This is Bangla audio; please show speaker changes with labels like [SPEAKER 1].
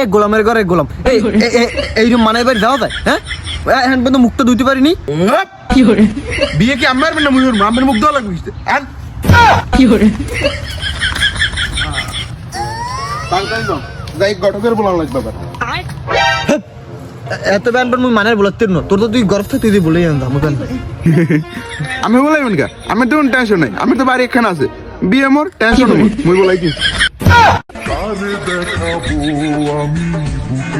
[SPEAKER 1] এ গোলামের ঘরে গোলাম। এই এইরকম মানে এবার যাওয়া যায় হ্যাঁ? এখন পর্যন্ত মুখটা ধুইতে পারিনি।
[SPEAKER 2] বিয়ে কি আমার না মুই আমার মুখ দেওয়া লাগবে কিতে আর যাই গঠকের বলা লাগবে ব্যাপার
[SPEAKER 1] এত ব্যান মানে ন। তোর তো তুই থাকতে তুই বলেই জানতাম আমি
[SPEAKER 2] আমি বলাই কা আমি তো টেনশন নাই। আমি তো বাড়ি এখানে আছে। বিয়ে মোর টেনশন মুই বলাই কি? Pare de acabou, amigo.